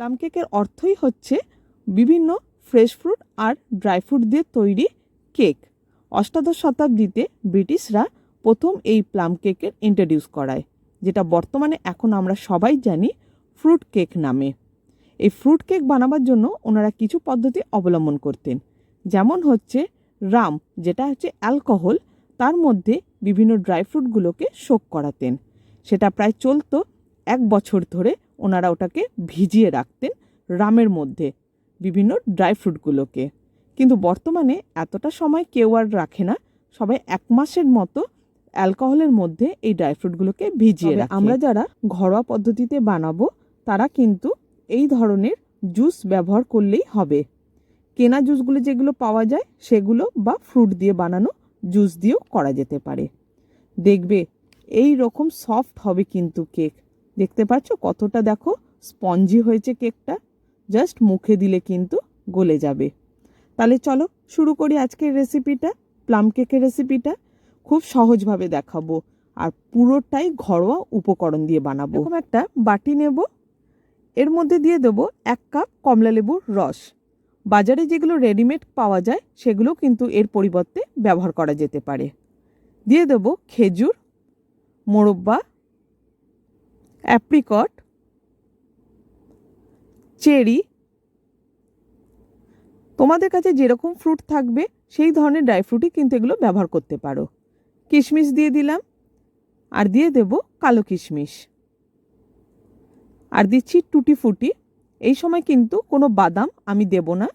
Plum কেকের অর্থই হচ্ছে বিভিন্ন ফ্রেশ ফ্রুট আর ড্রাই ফ্রুট দিয়ে তৈরি কেক অষ্টাদশ শতাব্দীতে ব্রিটিশরা প্রথম এই প্লাম কেকের ইন্ট্রোডিউস করায়, যেটা বর্তমানে এখন আমরা সবাই জানি ফ্রুট কেক নামে। এই ফ্রুট কেক বানাবার জন্য ওনারা কিছু পদ্ধতি অবলম্বন করতেন, যেমন হচ্ছে রাম যেটা হচ্ছে অ্যালকোহল তার মধ্যে বিভিন্ন ড্রাই ফ্রুটগুলোকে শোক করাতেন। সেটা প্রায় চলতো এক বছর ধরে ওনারা ওটাকে ভিজিয়ে রাখতেন রামের মধ্যে বিভিন্ন ড্রাই ফ্রুটগুলোকে। কিন্তু বর্তমানে এতটা সময় কেউ আর রাখে না সবাই এক মাসের মতো অ্যালকোহলের মধ্যে এই ড্রাই ফ্রুটগুলোকে ভিজিয়ে রাখে। আমরা যারা ঘরোয়া পদ্ধতিতে বানাবো তারা কিন্তু এই ধরনের জুস ব্যবহার করলেই হবে। কেনা জুসগুলো যেগুলো পাওয়া যায় সেগুলো বা ফ্রুট দিয়ে বানানো জুস দিয়েও করা যেতে পারে। দেখবে এই রকম সফট হবে কিন্তু কেক। দেখতে পাচ্ছ কতটা দেখো স্পঞ্জি হয়েছে কেকটা। জাস্ট মুখে দিলে কিন্তু গলে যাবে। তাহলে চলো শুরু করি আজকের রেসিপিটা, প্লাম কেকের রেসিপিটা। খুব সহজভাবে দেখাবো আর পুরোটাই ঘরোয়া উপকরণ দিয়ে বানাবো। এরকম একটা বাটি নেব, এর মধ্যে দিয়ে দেবো এক কাপ কমলালেবুর রস। বাজারে যেগুলো রেডিমেড পাওয়া যায় সেগুলো কিন্তু এর পরিবর্তে ব্যবহার করা যেতে পারে। দিয়ে দেবো খেজুর, মোরব্বা অ্যাপ্রিকট চেরি তোমাদের কাছে যেরকম ফ্রুট থাকবে, সেই ধরনের ড্রাই ফ্রুটই কিন্তু এগুলো ব্যবহার করতে পারো। কিশমিশ দিয়ে দিলাম, আর দিয়ে দেব কালো কিশমিশ। আর দিচ্ছি টুটি ফুটি এই সময় কিন্তু কোনো বাদাম আমি দেব না।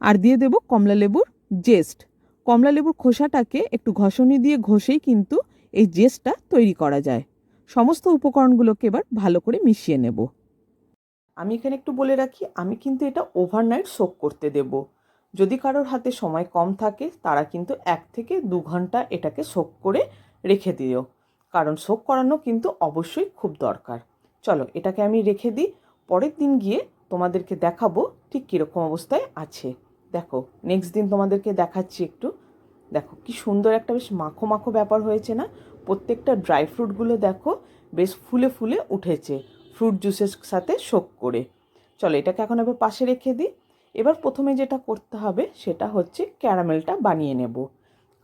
আর দিয়ে দেব কমলা লেবুর জেস্ট কমলা লেবুর খোসাটাকে একটু ঘষণি দিয়ে ঘষেই কিন্তু এই জেস্টটা তৈরি করা যায়। সমস্ত উপকরণগুলোকে এবার ভালো করে মিশিয়ে নেব। আমি এখানে একটু বলে রাখি, আমি কিন্তু এটা ওভারনাইট সোক করতে দেব। যদি কারোর হাতে সময় কম থাকে, তারা কিন্তু এক থেকে দু ঘণ্টা এটাকে সোক করে রেখে দিও। কারণ সোক করানো কিন্তু অবশ্যই খুব দরকার। চলো, এটাকে আমি রেখে দিই। পরের দিন গিয়ে তোমাদেরকে দেখাবো ঠিক কীরকম অবস্থায় আছে। দেখো নেক্সট দিন তোমাদেরকে দেখাচ্ছি একটু। দেখো, কি সুন্দর একটা বেশ মাখো মাখো ব্যাপার হয়েছে না? প্রত্যেকটা ড্রাই ফ্রুটগুলো দেখো, বেশ ফুলে ফুলে উঠেছে ফ্রুট জুসের সাথে শোক করে। চলো, এটাকে এখন এবার পাশে রেখে দিই। এবার প্রথমে যেটা করতে হবে, সেটা হচ্ছে ক্যারামেলটা বানিয়ে নেব।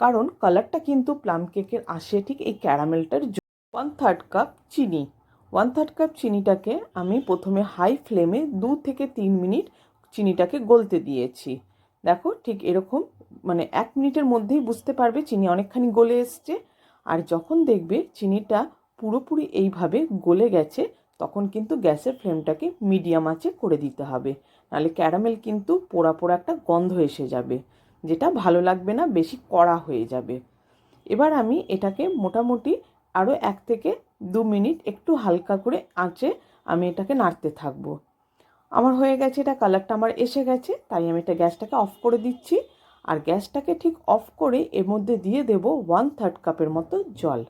কারণ কালারটা কিন্তু প্লাম কেকের আসে ঠিক এই ক্যারামেলটার ওয়ান থার্ড কাপ চিনি। ওয়ান থার্ড কাপ চিনিটাকে আমি প্রথমে হাই ফ্লেমে দু থেকে তিন মিনিট চিনিটাকে গলতে দিয়েছি। দেখো, ঠিক এরকম মানে এক মিনিটের মধ্যেই বুঝতে পারবে চিনি অনেকখানি গলে এসছে। আর যখন দেখবে চিনিটা পুরোপুরি এইভাবে গলে গেছে, তখন কিন্তু গ্যাসের ফ্লেমটাকে মিডিয়াম আঁচে করে দিতে হবে। নাহলে ক্যারামেল কিন্তু পোড়া পোড়া একটা গন্ধ এসে যাবে, যেটা ভালো লাগবে না, বেশি কড়া হয়ে যাবে। এবার আমি এটাকে মোটামুটি আরও এক থেকে দু মিনিট একটু হালকা করে আঁচে আমি এটাকে নাড়তে থাকব। আমার হয়ে গেছে, এটা কালারটা আমার এসে গেছে, তাই আমি এটা গ্যাসটাকে অফ করে দিচ্ছি। আর গ্যাসটাকে ঠিক অফ করে এর মধ্যে দিয়ে দেব ওয়ান থার্ড কাপের মতো জল।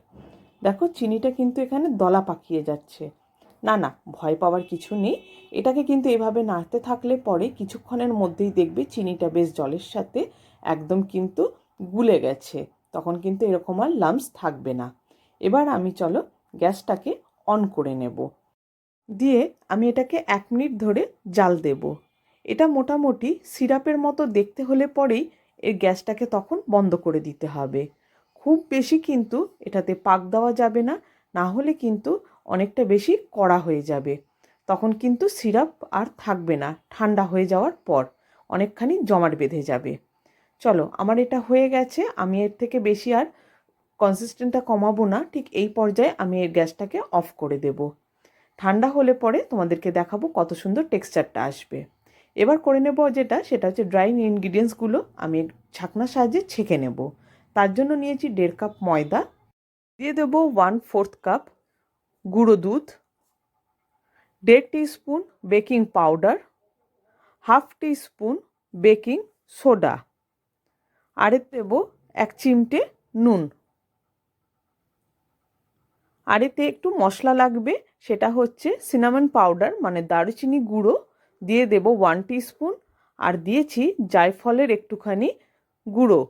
দেখো, চিনিটা কিন্তু এখানে দলা পাকিয়ে যাচ্ছে। না না, ভয় পাওয়ার কিছু নেই। এটাকে কিন্তু এভাবে নাড়তে থাকলে পরে কিছুক্ষণের মধ্যেই দেখবে চিনিটা বেশ জলের সাথে একদম কিন্তু গুলে গেছে। তখন কিন্তু এরকম আর লামস থাকবে না। এবার আমি, চলো, গ্যাসটাকে অন করে নেব। দিয়ে আমি এটাকে এক মিনিট ধরে জাল দেব। এটা মোটামুটি সিরাপের মতো দেখতে হলে পরেই এর গ্যাসটাকে তখন বন্ধ করে দিতে হবে। খুব বেশি কিন্তু এটাতে পাক দেওয়া যাবে না না হলে কিন্তু অনেকটা বেশি কড়া হয়ে যাবে। তখন কিন্তু সিরাপ আর থাকবে না, ঠান্ডা হয়ে যাওয়ার পর অনেকখানি জমাট বেঁধে যাবে। চলো, আমার এটা হয়ে গেছে, আমি এর থেকে বেশি আর কনসিস্টেন্টটা কমাবো না, ঠিক এই পর্যায়ে আমি এর গ্যাসটাকে অফ করে দেব। ঠান্ডা হলে পরে তোমাদেরকে দেখাবো কত সুন্দর টেক্সচারটা আসবে। এবার করে নেব যেটা, সেটা হচ্ছে ড্রাই ইনগ্রিডিয়েন্টসগুলো আমি ছাকনার সাহায্যে ছেঁকে নেব। তার জন্য নিয়েছি দেড় কাপ ময়দা, দিয়ে দেব ওয়ান ফোর্থ কাপ গুঁড়ো দুধ, দেড় spoon baking powder, half spoon baking soda, আর দেব এক চিমটে নুন। আর এতে একটু মশলা লাগবে সেটা হচ্ছে সিনামন পাউডার মানে দারুচিনি গুঁড়ো, দিয়ে দেব ওয়ান স্পুন আর দিয়েছি জায়ফলের একটুখানি গুঁড়ো।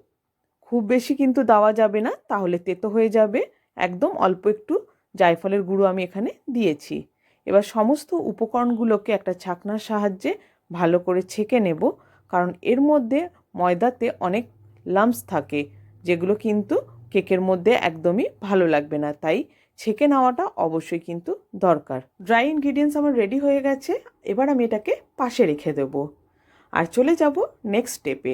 খুব বেশি কিন্তু দেওয়া যাবে না, তাহলে তেতো হয়ে যাবে। একদম অল্প একটু জায়ফলের গুঁড়ো আমি এখানে দিয়েছি। এবার সমস্ত উপকরণগুলোকে একটা ছাকনার সাহায্যে ভালো করে ছেঁকে নেব, কারণ এর মধ্যে ময়দাতে অনেক লাম্পস থাকে, যেগুলো কিন্তু কেকের মধ্যে একদমই ভালো লাগবে না। তাই ছেঁকে নেওয়াটা অবশ্যই কিন্তু দরকার। ড্রাই ইনগ্রিডিয়েন্টস আমার রেডি হয়ে গেছে, এবার আমি এটাকে পাশে রেখে দেব। আর চলে যাব নেক্সট স্টেপে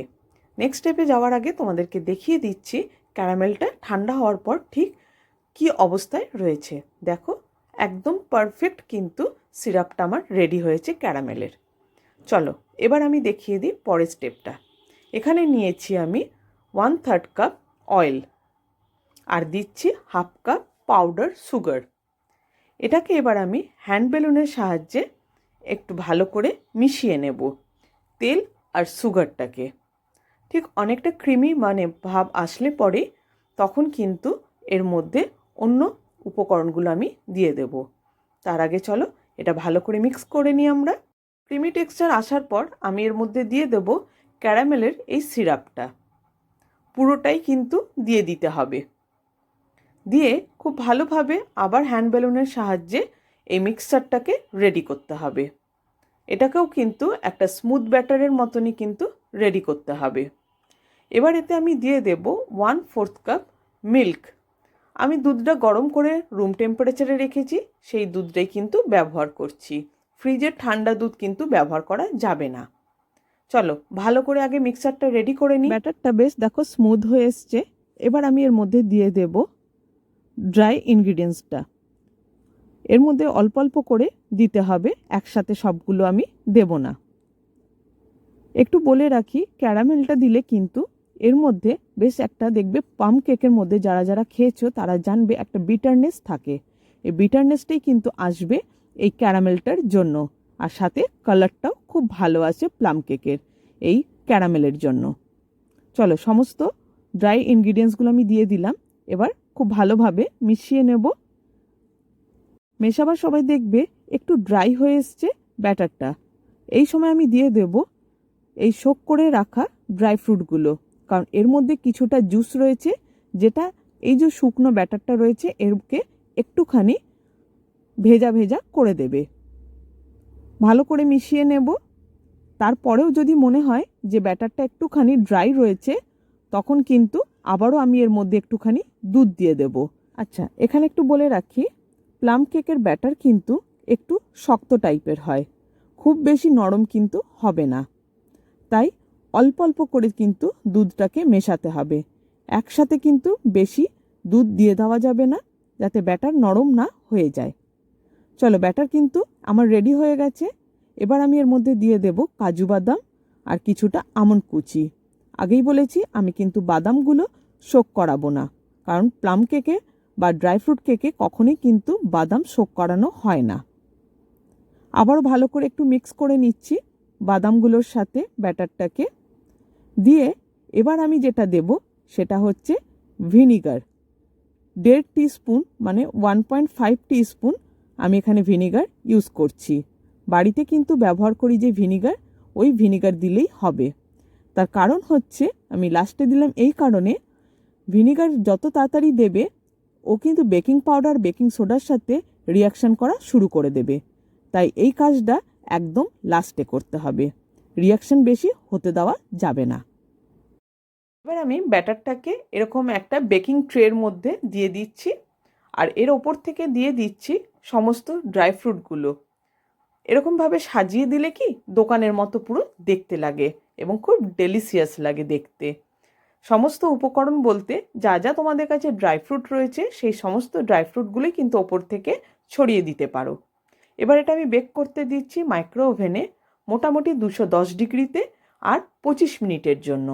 নেক্সট স্টেপে যাওয়ার আগে তোমাদেরকে দেখিয়ে দিচ্ছি ক্যারামেলটা ঠান্ডা হওয়ার পর ঠিক কি অবস্থায় রয়েছে। দেখো, একদম পারফেক্ট কিন্তু সিরাপটা আমার রেডি হয়েছে ক্যারামেলের। চলো, এবার আমি দেখিয়ে দিই পরের স্টেপটা এখানে নিয়েছি আমি ওয়ান থার্ড কাপ অয়েল আর দিচ্ছি হাফ কাপ পাউডার সুগার এটাকে এবার আমি হ্যান্ড বেলুনের সাহায্যে একটু ভালো করে মিশিয়ে নেব তেল আর সুগারটাকে ঠিক অনেকটা ক্রিমি মানে ভাব আসলে পরে তখন কিন্তু এর মধ্যে অন্য উপকরণগুলো আমি দিয়ে দেব। তার আগে চলো এটা ভালো করে মিক্স করে নিই আমরা। ক্রিমি টেক্সচার আসার পর আমি এর মধ্যে দিয়ে দেব ক্যারামেলের এই সিরাপটা পুরোটাই কিন্তু দিয়ে দিতে হবে। দিয়ে খুব ভালোভাবে আবার হ্যান্ড বেলুনের সাহায্যে এই মিক্সচারটাকে রেডি করতে হবে। এটাকেও কিন্তু একটা স্মুথ ব্যাটারের মতনই কিন্তু রেডি করতে হবে। এবার এতে আমি দিয়ে দেব ওয়ান ফোর্থ কাপ মিল্ক আমি দুধটা গরম করে রুম টেম্পারেচারে রেখেছি, সেই দুধটাই কিন্তু ব্যবহার করছি। ফ্রিজের ঠান্ডা দুধ কিন্তু ব্যবহার করা যাবে না। চলো, ভালো করে আগে মিক্সারটা রেডি করে নিই। ব্যাটারটা বেশ দেখো স্মুথ হয়ে এসছে। এবার আমি এর মধ্যে দিয়ে দেব ড্রাই ইনগ্রিডিয়েন্টসটা এর মধ্যে অল্প অল্প করে দিতে হবে, একসাথে সবগুলো আমি দেব না। একটু বলে রাখি, ক্যারামেলটা দিলে কিন্তু এর মধ্যে বেশ একটা দেখবে পাম কেকের মধ্যে যারা যারা খেয়েছো তারা জানবে একটা বিটারনেস থাকে। এই বিটারনেসটাই কিন্তু আসবে এই ক্যারামেলটার জন্য। আর সাথে কালারটাও খুব ভালো আছে প্লাম কেকের, এই ক্যারামেলের জন্য। চলো, সমস্ত ড্রাই ইনগ্রিডিয়েন্টসগুলো আমি দিয়ে দিলাম। এবার খুব ভালোভাবে মিশিয়ে নেব। মেশাবার সবাই দেখবে একটু ড্রাই হয়ে এসছে ব্যাটারটা। এই সময় আমি দিয়ে দেব এই শোক করে রাখা ড্রাই ফ্রুটগুলো, কারণ এর মধ্যে কিছুটা জুস রয়েছে, যেটা এই যে শুকনো ব্যাটারটা রয়েছে, এরকে একটুখানি ভেজা ভেজা করে দেবে। ভালো করে মিশিয়ে নেব। তারপরেও যদি মনে হয় যে ব্যাটারটা একটুখানি ড্রাই রয়েছে তখন কিন্তু আবারও আমি এর মধ্যে একটুখানি দুধ দিয়ে দেব। আচ্ছা এখানে একটু বলে রাখি, প্লাম কেকের ব্যাটার কিন্তু একটু শক্ত টাইপের হয়। খুব বেশি নরম কিন্তু হবে না। তাই অল্প অল্প করে কিন্তু দুধটাকে মেশাতে হবে। একসাথে কিন্তু বেশি দুধ দিয়ে দেওয়া যাবে না, যাতে ব্যাটার নরম না হয়ে যায়। চলো, ব্যাটার কিন্তু আমার রেডি হয়ে গেছে। এবার আমি এর মধ্যে দিয়ে দেব কাজু বাদাম আর কিছুটা আমন্ড কুচি। আগেই বলেছি, আমি কিন্তু বাদামগুলো শোক করাবো না। কারণ প্লাম কেকে বা ড্রাই ফ্রুট কেকে কখনোই কিন্তু বাদাম শোক করানো হয় না। আবারও ভালো করে একটু মিক্স করে নিচ্ছি বাদামগুলোর সাথে ব্যাটারটাকে। দিয়ে এবার আমি যেটা দেব সেটা হচ্ছে ভিনিগার। দেড় টিস্পুন মানে ওয়ান পয়েন্ট ফাইভ টিস্পুন আমি এখানে ভিনিগার ইউজ করছি। বাড়িতে কিন্তু ব্যবহার করি যে ভিনিগার, ওই ভিনিগার দিলেই হবে। তার কারণ হচ্ছে, আমি লাস্টে দিলাম এই কারণে ভিনিগার যত তাড়াতাড়ি দেবে, ও কিন্তু বেকিং পাউডার বেকিং সোডার সাথে রিয়াকশান করা শুরু করে দেবে। তাই এই কাজটা একদম লাস্টে করতে হবে। রিয়াকশান বেশি হতে দেওয়া যাবে না। এবার আমি ব্যাটারটাকে এরকম একটা বেকিং ট্রের মধ্যে দিয়ে দিচ্ছি, আর এর ওপর থেকে দিয়ে দিচ্ছি সমস্ত ড্রাই ফ্রুটগুলো এরকমভাবে সাজিয়ে দিলে কি দোকানের মতো পুরো দেখতে লাগে। এবং খুব ডেলিসিয়াস লাগে দেখতে। সমস্ত উপকরণ বলতে যা যা তোমাদের কাছে ড্রাই ফ্রুট রয়েছে, সেই সমস্ত ড্রাই ফ্রুটগুলোই কিন্তু ওপর থেকে ছড়িয়ে দিতে পারো। এবার এটা আমি বেক করতে দিচ্ছি মাইক্রো ওভেনে মোটামুটি দুশো দশ ডিগ্রিতে আর পঁচিশ মিনিটের জন্য।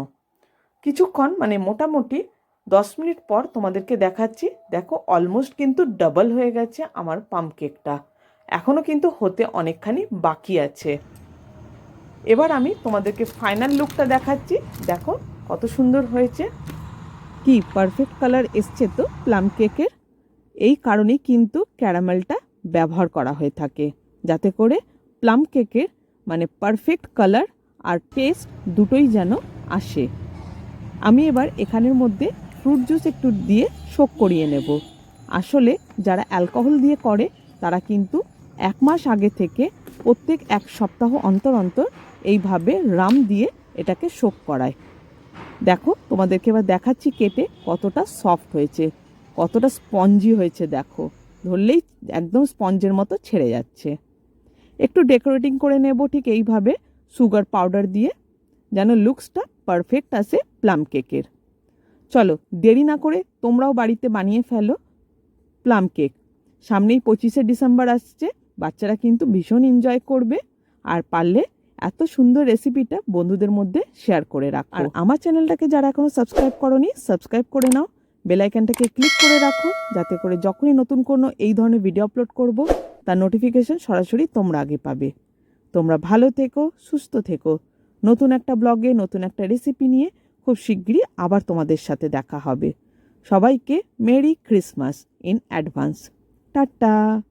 কিছুক্ষণ মানে মোটামুটি দশ মিনিট পর তোমাদেরকে দেখাচ্ছি, দেখো অলমোস্ট কিন্তু ডাবল হয়ে গেছে আমার পাম কেকটা এখনও কিন্তু হতে অনেকখানি বাকি আছে। এবার আমি তোমাদেরকে ফাইনাল লুকটা দেখাচ্ছি। দেখো কত সুন্দর হয়েছে। কি পারফেক্ট কালার এসছে তো প্লাম কেকের এই কারণেই কিন্তু ক্যারামেলটা ব্যবহার করা হয়ে থাকে। যাতে করে প্লাম কেকের মানে পারফেক্ট কালার আর টেস্ট দুটোই যেন আসে। আমি এবার এখানের মধ্যে ফ্রুট জুস একটু দিয়ে শোক করিয়ে নেব। আসলে যারা অ্যালকোহল দিয়ে করে, তারা কিন্তু এক মাস আগে থেকে প্রত্যেক এক সপ্তাহ অন্তর অন্তর এইভাবে রাম দিয়ে এটাকে শোক করায়। দেখো, তোমাদেরকে এবার দেখাচ্ছি কেটে কতটা সফট হয়েছে, কতটা স্পঞ্জি হয়েছে, দেখো। ধরলেই একদম স্পঞ্জের মতো ছেড়ে যাচ্ছে। একটু ডেকোরেটিং করে নেব ঠিক এইভাবে সুগার পাউডার দিয়ে, যেন লুকসটা পারফেক্ট আসে প্লাম কেকের চলো, দেরি না করে তোমরাও বাড়িতে বানিয়ে ফেলো প্লাম কেক সামনেই পঁচিশে ডিসেম্বর আসছে, বাচ্চারা কিন্তু ভীষণ এনজয় করবে, আর পারলে এত সুন্দর রেসিপিটা বন্ধুদের মধ্যে শেয়ার করে রাখো। আর আমার চ্যানেলটাকে যারা এখনও সাবস্ক্রাইব করনি সাবস্ক্রাইব করে নাও। বেল আইকনটাকে ক্লিক করে রাখো যাতে করে যখনই নতুন কোনো এই ধরনের ভিডিও আপলোড করব তার নোটিফিকেশন সরাসরি তোমরা আগে পাবে। তোমরা ভালো থেকো সুস্থ থেকো। নতুন একটা ব্লগে নতুন একটা রেসিপি নিয়ে খুব শিগগিরই আবার তোমাদের সাথে দেখা হবে। সবাইকে merry Christmas in advance. Tata!